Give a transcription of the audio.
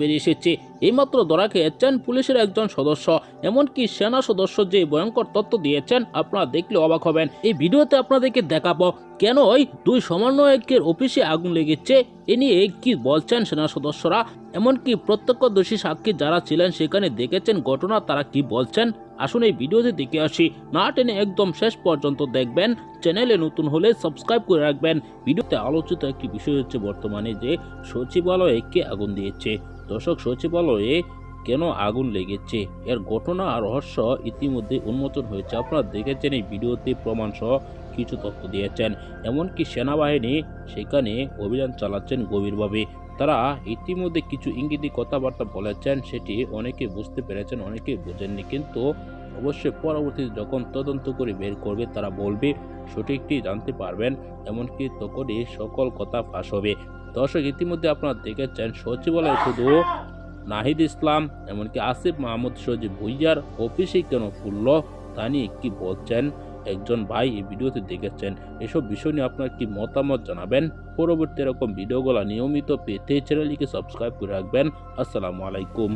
বেরিয়ে এসেছে। এইমাত্র ধরা খেয়েছেন পুলিশের একজন সদস্য, এমনকি সেনা সদস্য যে ভয়ঙ্কর তথ্য দিয়েছেন, আপনারা দেখলে অবাক হবেন। এই ভিডিওতে আপনাদেরকে দেখাবো, কেন ওই দুই সমন্বয়কের অফিসে আগুন লেগেছে? এ নিয়ে কি বলছেন সেনা সদস্যরা? এমনকি প্রত্যক্ষদর্শী সাক্ষী যারা ছিলেন সেখানে দেখেছেন ঘটনা, তারা কি বলছেন? আসুন এই ভিডিওতে দেখে আসি। না টেনে একদম শেষ পর্যন্ত দেখবেন। চ্যানেলে নতুন হলে সাবস্ক্রাইব করে রাখবেন। ভিডিওতে আলোচিত একটি বিষয় হচ্ছে বর্তমানে যে সচিবালয়ে কে আগুন দিয়েছে। দর্শক সচিবালয়ে কেন আগুন লেগেছে? এর ঘটনা আর রহস্য ইতিমধ্যে উন্মোচন হয়েছে। আপনারা দেখেছেন এই ভিডিওতে প্রমাণ সহ কিছু তথ্য দিয়েছেন। এমনকি সেনাবাহিনী সেখানে অভিযান চালাচ্ছেন গভীরভাবে। তারা ইতিমধ্যে কিছু ইঙ্গিতি কথাবার্তা বলেছেন, সেটি অনেকে বুঝতে পেরেছেন, অনেকে বোঝেননি। কিন্তু অবশ্যই পরবর্তীতে যখন তদন্ত করে বের করবে, তারা বলবে, সঠিকটি জানতে পারবেন। এমনকি তখনই সকল কথা ফাঁস হবে। দর্শক ইতিমধ্যে আপনারা দেখেছেন, সচিবালয় শুধু নাহিদ ইসলাম, এমনকি আসিফ মাহমুদ, সজিব ভুইয়ার অফিসে কেন ফুলল তা নিয়ে কি বলছেন একজন ভাই এই ভিডিওতে দেখেছেন। এসব বিষয় নিয়ে আপনার কি মতামত জানাবেন? পরবর্তী এরকম ভিডিওগুলো নিয়মিত পেতে চ্যানেলটিকে সাবস্ক্রাইব করে রাখবেন। আসসালামু আলাইকুম।